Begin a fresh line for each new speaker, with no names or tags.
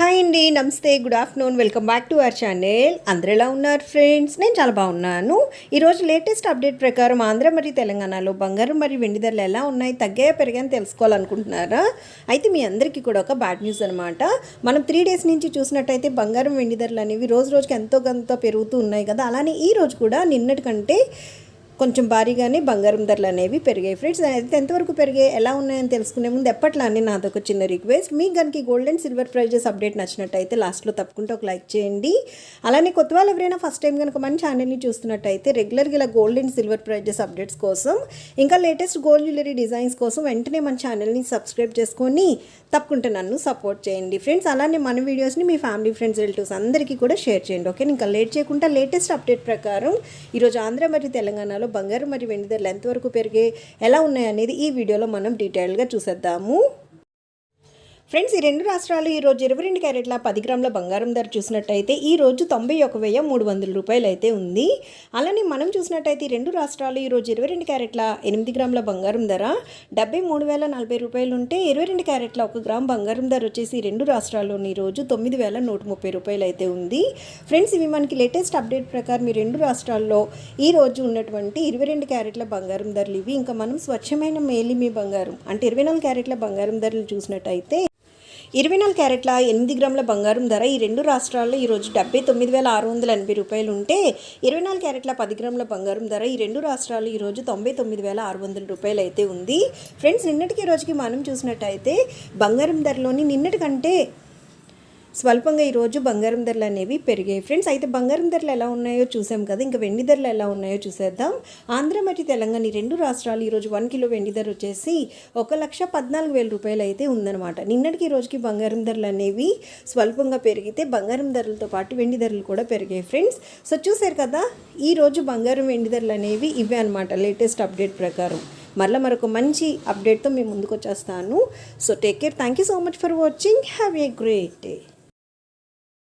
Hi అండి నమస్తే good afternoon welcome back to our channel. అందరు ఎలా ఉన్నారు ఫ్రెండ్స్? నేను చాలా బాగున్నాను. ఈరోజు లేటెస్ట్ అప్డేట్ ప్రకారం ఆంధ్ర మరియు తెలంగాణలో బంగారం మరియు వెండి ధరలు ఎలా ఉన్నాయి తగ్గాయా పెరిగాయని తెలుసుకోవాలనుకుంటున్నారా? అయితే మీ అందరికీ కూడా ఒక బ్యాడ్ న్యూస్ అనమాట మనం త్రీ డేస్ నుంచి చూసినట్టయితే బంగారం వెండి ధరలు అనేవి రోజు రోజుకి ఎంతో కొంత పెరుగుతూ ఉన్నాయి కదా. అలానే ఈ రోజు కూడా నిన్నటి కంటే కొంచెం భారీగానే బంగారం ధరలు అనేవి పెరిగాయి. ఫ్రెండ్స్ అయితే ఎంతవరకు పెరిగాయి ఎలా ఉన్నాయని తెలుసుకునే ముందు ఎప్పట్లానే నాదొక చిన్న రిక్వెస్ట్. మీకు కనుక gold and silver prizes update నచ్చినట్టయితే లాస్ట్లో తప్పకుండా ఒక లైక్ చేయండి. అలానే కొత్త వాళ్ళు ఎవరైనా ఫస్ట్ టైం కనుక మన ఛానల్ని చూస్తున్నట్టయితే రెగ్యులర్గా ఇలా gold and silver prizes updates కోసం ఇంకా లేటెస్ట్ గోల్డ్ జ్యువెలరీ డిజైన్స్ కోసం వెంటనే మన ఛానల్ని సబ్స్క్రైబ్ చేసుకొని తప్పకుండా నన్ను సపోర్ట్ చేయండి. ఫ్రెండ్స్ అలానే మన వీడియోస్ని మీ ఫ్యామిలీ ఫ్రెండ్స్ రిలేటివ్స్ అందరికీ కూడా షేర్ చేయండి. ఓకే ఇంకా లేట్ చేయకుండా లేటెస్ట్ అప్డేట్ ప్రకారం ఈరోజు ఆంధ్ర మరియు తెలంగాణలో బంగారం మరియు వెండి ధరలు ఎంతవరకు పెరిగాయి ఎలా ఉన్నాయి అనేది ఈ వీడియోలో మనం డీటెయిల్గా చూసేద్దాము. ఫ్రెండ్స్ ఈ రెండు రాష్ట్రాలు ఈ రోజు ఇరవై రెండు క్యారెట్ల పది గ్రాముల బంగారం ధర చూసినట్టయితే ఈ రోజు తొంభై ఒక వెయ్యి మూడు వందల రూపాయలు అయితే ఉంది. అలానే మనం చూసినట్టయితే ఈ రెండు రాష్ట్రాలు ఈ రోజు ఇరవై రెండు క్యారెట్ల ఎనిమిది గ్రాముల బంగారం ధర డెబ్బై మూడు వేల నలభై రూపాయలు ఉంటే ఇరవై రెండు క్యారెట్ల ఒక గ్రామ్ బంగారం ధర వచ్చేసి రెండు రాష్ట్రాల్లోని ఈ రోజు తొమ్మిది వేల నూట ముప్పై రూపాయలు అయితే ఉంది. ఫ్రెండ్స్ ఇవి మనకి లేటెస్ట్ అప్డేట్ ప్రకారం ఈ రెండు రాష్ట్రాల్లో ఈ రోజు ఉన్నటువంటి ఇరవై రెండు క్యారెట్ల బంగారం ధరలు ఇవి. ఇంకా మనం స్వచ్ఛమైన మేలిమి బంగారం అంటే ఇరవై నాలుగు క్యారెట్ల బంగారం ధరలు చూసినట్టయితే ఇరవై నాలుగు క్యారెట్ల ఎనిమిది గ్రాముల బంగారం ధర ఈ రెండు రాష్ట్రాల్లో ఈరోజు డెబ్బై తొమ్మిది వేల ఆరు వందల ఎనభై రూపాయలు ఉంటే ఇరవై నాలుగు క్యారెట్ల పది గ్రాముల బంగారం ధర ఈ రెండు రాష్ట్రాలు ఈరోజు తొంభై తొమ్మిది వేల ఆరు వందల రూపాయలు అయితే ఉంది. ఫ్రెండ్స్ నిన్నటికి రోజుకి మనం చూసినట్టయితే బంగారం ధరలోని నిన్నటి కంటే స్వల్పంగా ఈరోజు బంగారం ధరలు అనేవి పెరిగాయి. ఫ్రెండ్స్ అయితే బంగారం ధరలు ఎలా ఉన్నాయో చూసాం కదా. ఇంకా వెండి ధరలు ఎలా ఉన్నాయో చూసేద్దాం. ఆంధ్ర మరియు తెలంగాణ ఈ రెండు రాష్ట్రాలు ఈరోజు వన్ కిలో వెండి ధర వచ్చేసి ఒక లక్ష పద్నాలుగు వేల రూపాయలు అయితే ఉందన్నమాట. నిన్నటికి ఈ రోజుకి బంగారం ధరలు అనేవి స్వల్పంగా పెరిగితే బంగారం ధరలతో పాటు వెండి ధరలు కూడా పెరిగాయి ఫ్రెండ్స్. సో చూసారు కదా ఈరోజు బంగారం వెండి ధరలు అనేవి ఇవే అనమాట లేటెస్ట్ అప్డేట్ ప్రకారం. మళ్ళీ మరొక మంచి అప్డేట్తో మేము ముందుకు వచ్చేస్తాను. So take care thank you so much for watching have a great day